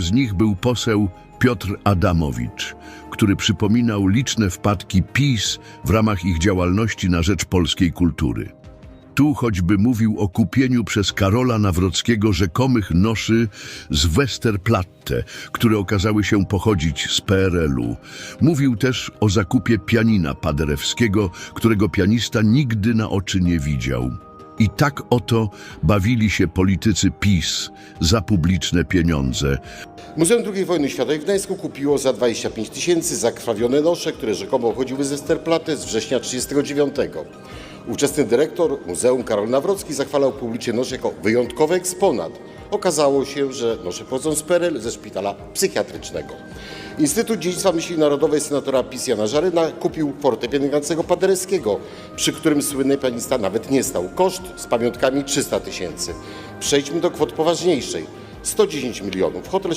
Z nich był poseł Piotr Adamowicz, który przypominał liczne wpadki PiS w ramach ich działalności na rzecz polskiej kultury. Tu choćby mówił o kupieniu przez Karola Nawrockiego rzekomych noszy z Westerplatte, które okazały się pochodzić z PRL-u. Mówił też o zakupie pianina Paderewskiego, którego pianista nigdy na oczy nie widział. I tak oto bawili się politycy PiS za publiczne pieniądze. Muzeum II wojny światowej w Gdańsku kupiło za 25 tysięcy zakrwawione nosze, które rzekomo pochodziły ze Westerplatte z września 1939. Ówczesny dyrektor muzeum Karol Nawrocki zachwalał publicznie nosze jako wyjątkowy eksponat. Okazało się, że nosze pochodzą z PRL ze szpitala psychiatrycznego. Instytut Dziedzictwa Myśli Narodowej senatora PiS Jana Żaryna kupił fortepian Ignacego Paderewskiego, przy którym słynny pianista nawet nie stał. Koszt z pamiątkami 300 tysięcy. Przejdźmy do kwot poważniejszej. 110 milionów. Hotel